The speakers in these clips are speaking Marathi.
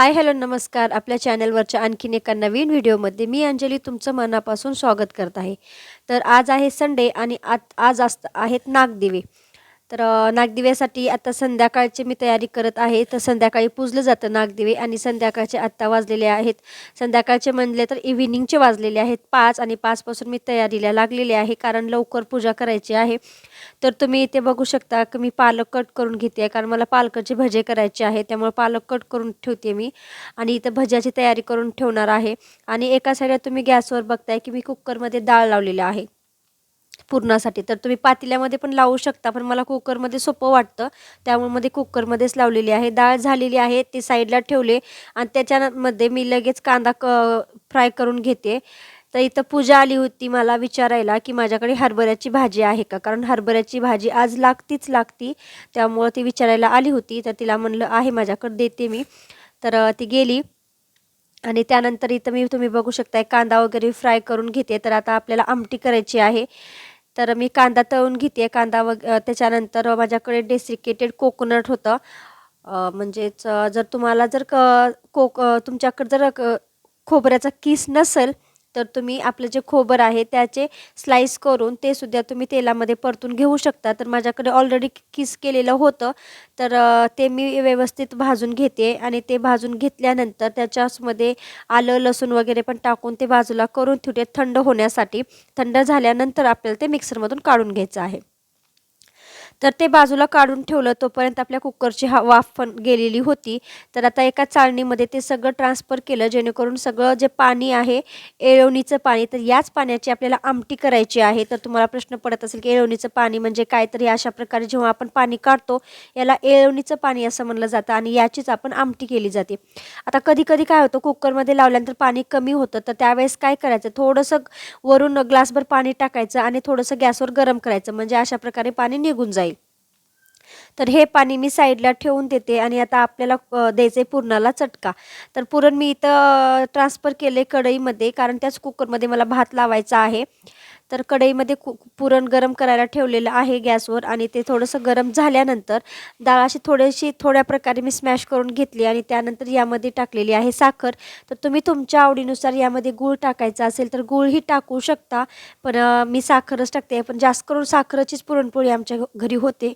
हाय हॅलो नमस्कार. आपल्या चॅनलवरच्या आणखीन एका नवीन व्हिडिओमध्ये मी अंजली तुमचं मनापासून स्वागत करत आहे. तर आज आहे संडे आणि आत आज असत आहेत नागदिवे. तर नागदिव्यासाठी आता संध्याकाळची मी तयारी करत आहे. तर संध्याकाळी पुजलं जातं नागदिवे आणि संध्याकाळचे आत्ता वाजलेले आहेत. संध्याकाळचे म्हणले तर इव्हिनिंगचे वाजलेले आहेत. पाच आणि पाचपासून मी तयारीला लागलेले आहे कारण लवकर पूजा करायची आहे. तर तुम्ही इथे बघू शकता की मी पालक कट करून घेते कारण मला पालकाचे भजे करायचे आहे त्यामुळे पालक कट करून ठेवते मी. आणि इथं भज्याची तयारी करून ठेवणार आहे. आणि एका साईडला तुम्ही गॅसवर बघताय की मी कुकरमध्ये डाळ लावलेली आहे. पुरणासाठी. तर तुम्ही पातेल्यामध्ये पण लावू शकता पण मला कुकरमध्ये सोपं वाटतं. त्यामुळे मध्ये कुकरमध्येच लावलेली आहे. डाळ झालेली आहे ती साईडला ठेवले आणि त्याच्यामध्ये मी लगेच कांदा क फ्राय करून घेते. तर इथं पूजा आली होती मला विचारायला की माझ्याकडे हरभऱ्याची भाजी आहे का? कारण हरभऱ्याची भाजी आज लागतीच लागती. त्यामुळं ती विचारायला आली होती. तर तिला म्हणलं आहे माझ्याकडे देते मी. तर ती गेली. आणि त्यानंतर इथं मी तुम्ही बघू शकताय कांदा वगैरे फ्राय करून घेते. तर आता आपल्याला आमटी करायची आहे. तर मी कांदा तळून घेते. कांदा वग त्याच्यानंतर माझ्याकडे डेसिकेटेड कोकोनट होतं. म्हणजेच जर तुम्हाला जर क कोक तुमच्याकडे जर क खोबऱ्याचा किस नसेल तर तुम्ही आपलं जे खोबर आहे त्याचे स्लाइस करून ते सुद्धा तुम्ही तेलामध्ये परतून घेऊ शकता. तर माझ्याकडे ऑलरेडी किस केलेलं होतं. तर ते मी व्यवस्थित भाजून घेते आणि ते भाजून घेतल्यानंतर त्याच्यामध्ये आलं लसूण वगैरे पण टाकून ते बाजूला करून ठेवते थंड होण्यासाठी. थंड झाल्यानंतर आपल्याला ते मिक्सरमधून काढून घ्यायचं आहे. तर ते बाजूला काढून ठेवलं तोपर्यंत आपल्या कुकरची हा वाफ पण गेलेली होती. तर आता एका चाळणीमध्ये ते सगळं ट्रान्सफर केलं जेणेकरून सगळं जे पाणी आहे येळवणीचं पाणी तर याच पाण्याची आपल्याला आमटी करायची आहे. तर तुम्हाला प्रश्न पडत असेल की येळवणीचं पाणी म्हणजे काय? तर अशा प्रकारे जेव्हा आपण पाणी काढतो याला एळवणीचं पाणी असं म्हणलं जातं आणि याचीच आपण आमटी केली जाते. आता कधी कधी काय होतं कुकरमध्ये लावल्यानंतर पाणी कमी होतं तर त्यावेळेस काय करायचं? थोडंसं वरून ग्लासभर पाणी टाकायचं आणि थोडंसं गॅसवर गरम करायचं. म्हणजे अशा प्रकारे पाणी निघून जाईल. तर हे पाणी मी साईडला ठेवून देते आणि आता आपल्याला द्यायचं आहे पुरणाला चटका. तर पुरण मी इथं ट्रान्सफर केले कढईमध्ये कारण त्याच कुकरमध्ये मला भात लावायचा आहे. तर कढईमध्ये कु पुरण गरम करायला ठेवलेलं आहे गॅसवर आणि ते थोडंसं गरम झाल्यानंतर डाळ अशी थोडीशी थोड्या प्रकारे मी स्मॅश करून घेतली आणि त्यानंतर यामध्ये टाकलेली आहे साखर. तर तुम्ही तुमच्या आवडीनुसार यामध्ये गूळ टाकायचा असेल तर गूळही टाकू शकता. पण मी साखरच टाकते. पण जास्त करून साखरचीच पुरणपोळी आमच्या घरी होते.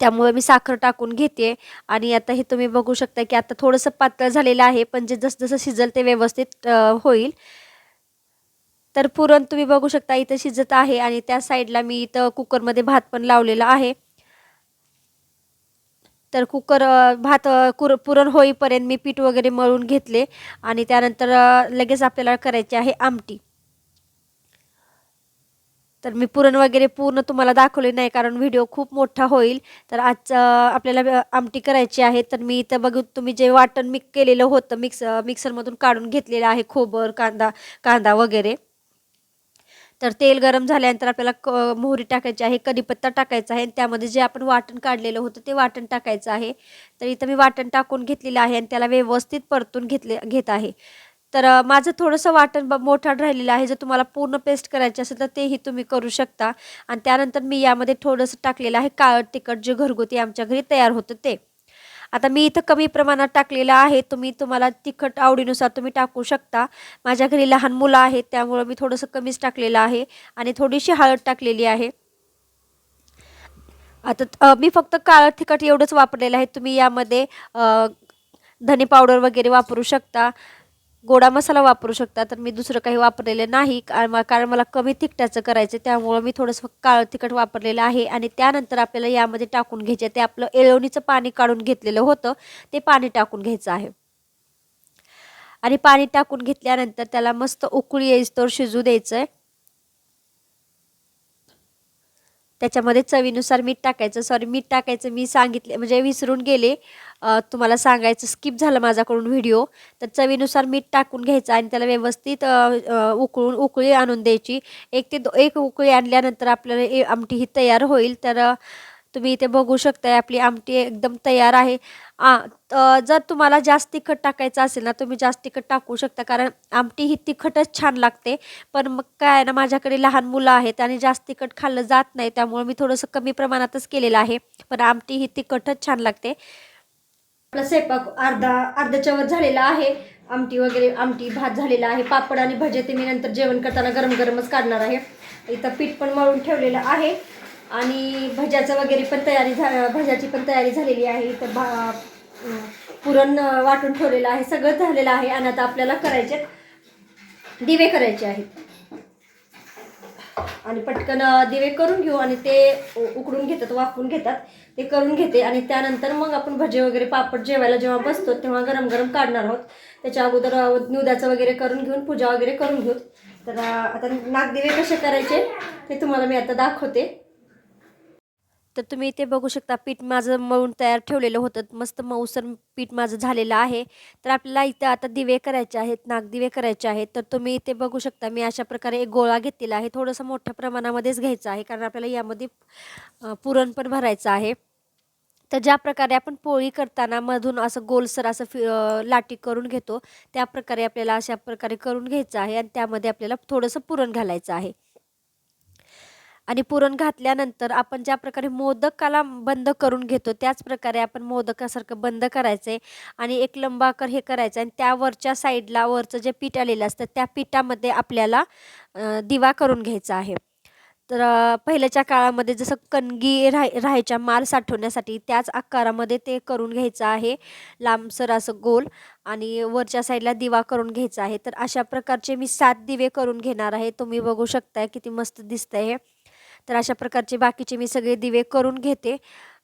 त्यामुळे मी साखर टाकून घेते. आणि आता हे तुम्ही बघू शकता की आता थोडंसं पातळ झालेलं आहे पण जे जसं जसं शिजल ते व्यवस्थित होईल. तर पुरण तुम्ही बघू शकता इथं शिजत आहे आणि त्या साईडला मी इथं कुकरमध्ये भात पण लावलेला आहे. तर कुकर भात कुर पुरण होईपर्यंत मी पीठ वगैरे मळून घेतले. आणि त्यानंतर लगेच आपल्याला करायची आहे आमटी. तर मी पुरण वगैरे पूर्ण तुम्हाला दाखवले नाही कारण व्हिडिओ खूप मोठा होईल. तर आज आपल्याला आमटी करायची आहे. तर मी इथं बघू तुम्ही जे वाटण मिक्स केलेलं होतं मिक्स मिक्सरमधून काढून घेतलेलं आहे खोबर कांदा कांदा वगैरे. तर तेल गरम झाल्यानंतर आपल्याला क मोहरी टाकायची आहे कढीपत्ता टाकायचा आहे. आणि त्यामध्ये जे आपण वाटण काढलेलं होतं ते वाटण टाकायचं आहे. तर इथं मी वाटण टाकून घेतलेलं आहे आणि त्याला व्यवस्थित परतून घेतले घेत आहे. तर माझं थोडंसं वाटण ब मोठं राहिलेलं आहे. जर तुम्हाला पूर्ण पेस्ट करायची असेल तर तेही तुम्ही करू शकता. आणि त्यानंतर मी यामध्ये थोडंसं टाकलेलं आहे काळं तिखट जे घरगुती आमच्या घरी तयार होतं ते. आता मी इथं कमी प्रमाणात टाकलेलं आहे. तुम्ही तुम्हाला तिखट आवडीनुसार तुम्ही टाकू शकता. माझ्या घरी लहान मुलं आहेत त्यामुळं मी थोडंसं कमीच टाकलेलं आहे. आणि थोडीशी हळद टाकलेली आहे. आता मी फक्त काळं तिखट एवढंच वापरलेलं आहे. तुम्ही यामध्ये धने पावडर वगैरे वापरू शकता. गोडा मसाला वापरू शकता तर मी दुसरं काही वापरलेलं नाही. कारण मला कमी तिखटाचं करायचं त्यामुळं मी थोडंसं काळं तिखट वापरलेलं आहे. आणि त्यानंतर आपल्याला यामध्ये टाकून घ्यायचे ते आपलं एळवणीचं पाणी काढून घेतलेलं होतं ते पाणी टाकून घ्यायचं आहे. आणि पाणी टाकून घेतल्यानंतर त्याला मस्त उकळी येईस्तोवर शिजू द्यायचं आहे त्याच्यामध्ये चवीनुसार मीठ टाकायचं. सॉरी मीठ टाकायचं मी सांगितले म्हणजे विसरून गेले. तुम्हाला सांगायचं स्किप झालं माझ्याकडून व्हिडिओ तर चवीनुसार मीठ टाकून घ्यायचं आणि त्याला व्यवस्थित उकळून उकळी आणून द्यायची. एक ते दो एक उकळी आणल्यानंतर आपल्याला ए आमटी ही तयार होईल. तर तुम्ही इथे बघू शकताय आपली आमटी एकदम तयार आहे. आ, जर तुम्हाला जास्त तिखट टाकायचं असेल ना तुम्ही जास्त तिखट टाकू शकता. कारण आमटी ही तिखटच छान लागते. पण मग काय आहे ना माझ्याकडे लहान मुलं आहेत आणि जास्त तिखट खाल्लं जात नाही. त्यामुळे मी थोडंसं कमी प्रमाणातच केलेलं आहे. पण आमटी ही तिखटच छान लागते. आपला स्वयंपाक अर्धा अर्ध्याच्या वर झालेला आहे. आमटी वगैरे आमटी भात झालेला आहे. पापड आणि भजे ते मी नंतर जेवण करताना गरम गरमच काढणार आहे. इथं पीठ पण मळून ठेवलेलं आहे. आणि भज्याचं वगैरे पण तयारी झा भज्याची पण तयारी झालेली आहे. इथं भा पुरण वाटून ठेवलेलं आहे. सगळं झालेलं आहे आणि आता आपल्याला करायचे दिवे करायचे आहेत. आणि पटकन दिवे करून घेऊ आणि ते उ- उकडून घेतात वाफून घेतात. ते करून घेते आणि त्यानंतर मग आपण भजे वगैरे पापड जेवायला जेव्हा बसतो तेव्हा गरम गरम काढणार आहोत. त्याच्या अगोदर अं, निवदाचं वगैरे करून घेऊन पूजा वगैरे करून घेऊ. तर आता नागदिवे कसे करायचे ते तुम्हाला मी आता दाखवते. तर तुम्ही इथे बघू शकता पीठ माझं मळून तयार ठेवलेलं होतं. मस्त मऊसर पीठ माझं झालेलं आहे. तर आपल्याला इथं आता दिवे करायचे आहेत नागदिवे करायचे आहेत. तर तुम्ही इथे बघू शकता मी अशा प्रकारे एक गोळा घेतलेला आहे. थोडंसं मोठ्या प्रमाणामध्येच घ्यायचं आहे कारण आपल्याला यामध्ये पुरण पण भरायचं आहे. तर ज्या प्रकारे आपण पोळी करताना मधून असं गोलसर असं फि लाटी करून घेतो त्या प्रकारे आपल्याला अशा प्रकारे करून घ्यायचं आहे. आणि त्यामध्ये आपल्याला थोडंसं पुरण घालायचं आहे. आणि पुरण घातल्यानंतर आपण ज्या प्रकारे मोदकाला बंद करून घेतो त्याच प्रकारे आपण मोदकासारखं बंद करायचं आहे आणि एक लंबाकर हे करायचं आणि त्या वरच्या साईडला वरचं जे पीठ आलेलं असतं त्या पिठामध्ये आपल्याला दिवा करून घ्यायचा आहे. तर पहिल्याच्या काळामध्ये जसं कणगी राह राहायच्या माल साठवण्यासाठी त्याच आकारामध्ये ते करून घ्यायचं आहे. लांबसर असं गोल आणि वरच्या साईडला दिवा करून घ्यायचा आहे. तर अशा प्रकारचे मी सात दिवे करून घेणार आहे. तुम्ही बघू शकताय किती मस्त दिसतंय हे. तर अशा प्रकारचे बाकीचे मी सगळे दिवे करून घेते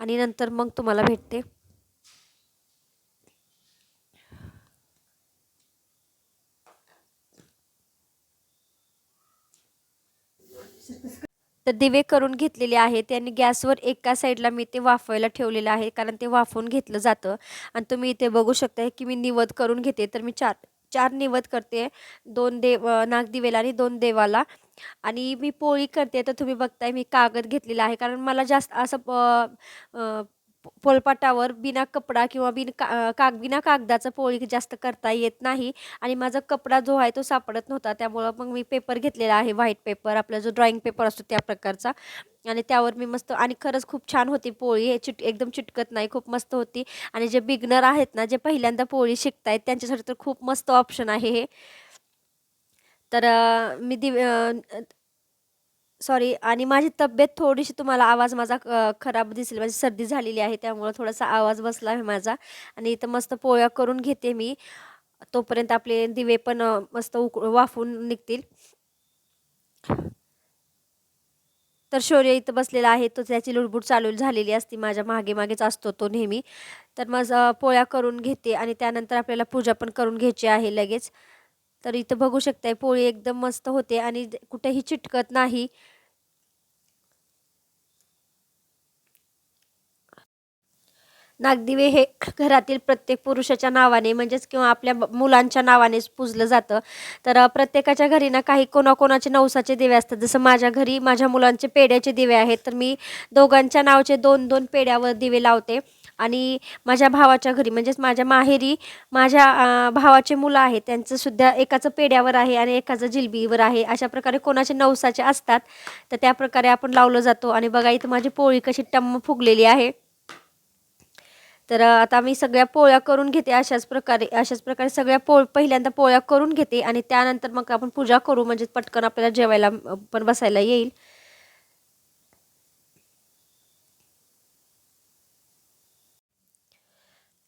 आणि नंतर मग तुम्हाला भेटते. तर दिवे करून घेतलेले आहेत आणि गॅसवर एका साईडला मी ते वाफवायला ठेवलेलं आहे कारण ते वाफवून घेतलं जातं. आणि तुम्ही इथे बघू शकता की मी निवद करून घेते. तर मी चार चार निवद करते. दोन देव नागदिवेला आणि दोन देवाला. आणि मी पोळी करते. तर तुम्ही बघताय मी कागद घेतलेला आहे. कारण मला जास्त असं प- पोलपाटावर बिना कपडा किंवा बिन का काग बिना कागदाचं पोळी जास्त करता येत नाही. आणि माझा कपडा जो आहे तो सापडत नव्हता. त्यामुळं मग मी पेपर घेतलेला आहे. व्हाईट पेपर आपला जो ड्रॉइंग पेपर असतो त्या प्रकारचा. आणि त्यावर मी मस्त आणि खरंच खूप छान होती पोळी. हे चिट एकदम चिटकत नाही खूप मस्त होती. आणि जे बिगनर आहेत ना जे पहिल्यांदा पोळी शिकतायत त्यांच्यासाठी तर खूप मस्त ऑप्शन आहे हे. तर मी दिव सॉरी आणि माझी तब्येत थोडीशी तुम्हाला आवाज माझा खराब दिसेल. माझी सर्दी झालेली आहे त्यामुळं थोडासा आवाज बसला आहे माझा. आणि इथं मस्त पोळ्या करून घेते मी. तोपर्यंत आपले दिवे पण मस्त उक वाफून निघतील. तर शौर्य इथं बसलेला आहे. तो त्याची लुडबुड चालू झालेली असती. माझ्या मागे मागेच असतो तो नेहमी. तर मग पोळ्या करून घेते आणि त्यानंतर आपल्याला पूजा पण करून घ्यायची आहे लगेच. तर इथं बघू शकताय पोळी एकदम मस्त होते आणि कुठेही चिटकत नाही. नागदिवे हे घरातील प्रत्येक पुरुषाच्या नावाने म्हणजेच किंवा आपल्या मुलांच्या नावानेच पुजलं जातं. तर प्रत्येकाच्या घरी ना काही कोणाकोणाचे नवसाचे दिवे असतात. जसं माझ्या घरी माझ्या मुलांचे पेड्याचे दिवे आहेत तर मी दोघांच्या नावाचे दोन दोन पेड्यावर दिवे लावते. आणि माझ्या भावाच्या घरी म्हणजेच माझ्या माहेरी माझ्या भावाचे मुलं आहेत त्यांचं सुद्धा एकाचं पेड्यावर आहे आणि एकाचं जिलबीवर आहे. अशा प्रकारे कोणाचे नवसाचे असतात तर त्या प्रकारे आपण लावलं जातो. आणि बघा इथं माझी पोळी कशी टम्म फुगलेली आहे. तर आता मी सगळ्या पोळ्या करून घेते अशाच प्रकारे अशाच प्रकारे सगळ्या पोळ पहिल्यांदा पोळ्या करून घेते आणि त्यानंतर मग आपण पूजा करू म्हणजे पटकन आपल्याला जेवायला पण बसायला येईल.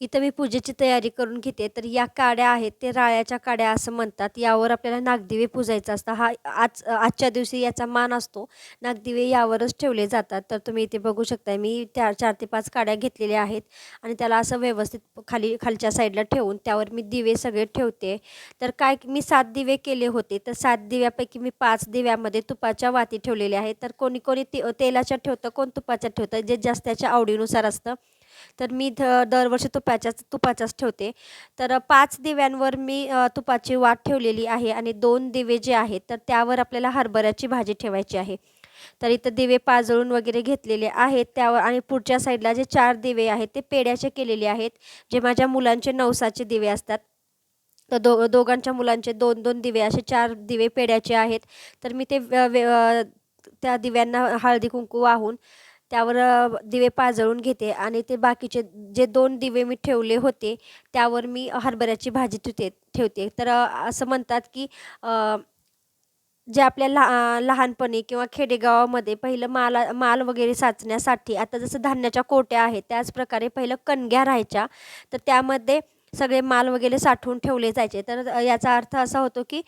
इथं मी पूजेची तयारी करून घेते. तर या काड्या आहेत ते राळ्याच्या काड्या असं म्हणतात. यावर आपल्याला नागदिवे पूजायचा असतं. हा आज आजच्या दिवशी याचा मान असतो. नागदिवे यावरच ठेवले जातात. तर तुम्ही इथे बघू शकता मी त्या चार ते पाच काड्या घेतलेल्या आहेत आणि त्याला असं व्यवस्थित खाली खालच्या साईडला ठेवून त्यावर मी दिवे सगळे ठेवते. तर काय मी सात दिवे केले होते. तर सात दिव्यापैकी मी पाच दिव्यामध्ये तुपाच्या वाती ठेवलेल्या आहेत. तर कोणी कोणी ते तेलाच्या ठेवतं कोण तुपाच्या ठेवतं? जे जास्त त्याच्या आवडीनुसार असतं. तर मी ध दरवर्षी तुपाच्याच तुपाच्याच ठेवते. तर पाच दिव्यांवर मी तुपाची वाट ठेवलेली आहे आणि दोन दिवे जे आहेत तर त्यावर आपल्याला हरभऱ्याची भाजी ठेवायची आहे. तर इथं दिवे पाजळून वगैरे घेतलेले आहेत. त्यावर आणि पुढच्या साईडला जे चार दिवे आहेत ते पेड्याचे केलेले आहेत जे माझ्या मुलांचे नवसाचे दिवे असतात. तर दो दोघांच्या मुलांचे दोन दोन दिवे असे चार दिवे पेड्याचे आहेत. तर मी ते त्या दिव्यांना हळदी कुंकू वाहून त्यावर दिवे पाजळून घेते आणि ते बाकीचे जे दोन दिवे मी ठेवले होते त्यावर मी हरभऱ्याची भाजी ठेवते ठेवते. तर असं म्हणतात की जे आपल्या लहा लहानपणी किंवा खेडेगावामध्ये पहिलं माला माल वगैरे साचण्यासाठी आता जसं धान्याच्या कोट्या आहेत त्याचप्रकारे पहिलं कणग्या राहायच्या. तर त्यामध्ये सगळे माल वगैरे साठवून ठेवले जायचे. तर याचा अर्थ असा होतो की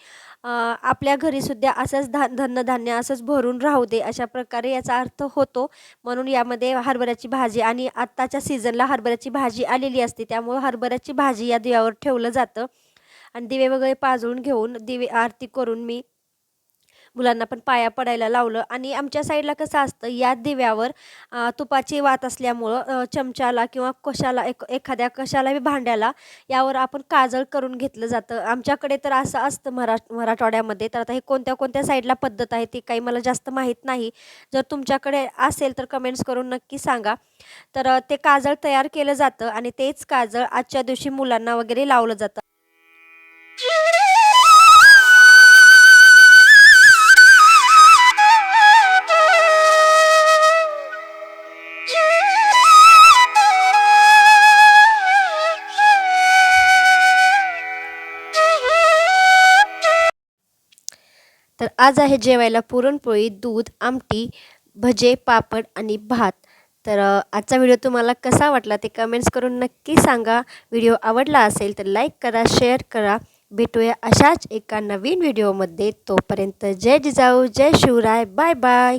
आपल्या घरीसुद्धा असंच धा धन्नधान्य असंच भरून राहू दे अशा प्रकारे याचा अर्थ होतो. म्हणून यामध्ये हरभऱ्याची भाजी आणि आत्ताच्या सीझनला हरभऱ्याची भाजी आलेली असते. त्यामुळं हरभऱ्याची भाजी या दिव्यावर ठेवलं जातं. आणि दिवे वगैरे पाजळून घेऊन दिवे आरती करून मी मुलांना पण पाया पडायला लावलं. आणि आमच्या साईडला कसं असतं या दिव्यावर तुपाची वात असल्यामुळं चमच्याला किंवा कशाला एक एखाद्या कशालाही भांड्याला यावर आपण काजळ करून घेतलं जातं. आमच्याकडे तर असं असतं मरा मराठवाड्यामध्ये. तर आता हे कोणत्या कोणत्या साईडला पद्धत आहे ती काही मला जास्त माहीत नाही. जर तुमच्याकडे असेल तर कमेंट्स करून नक्की सांगा. तर ते काजळ तयार केलं जातं आणि तेच काजळ आजच्या दिवशी मुलांना वगैरे लावलं जातं. आज आहे जेवायला पुरणपोळी दूध आमटी भजे पापड आणि भात. तर आजचा व्हिडिओ तुम्हाला कसा वाटला ते कमेंट्स करून नक्की सांगा. व्हिडिओ आवडला असेल तर लाईक करा शेअर करा. भेटूया अशाच एका नवीन व्हिडिओमध्ये. तोपर्यंत जय जिजाऊ जय शिवराय. Bye bye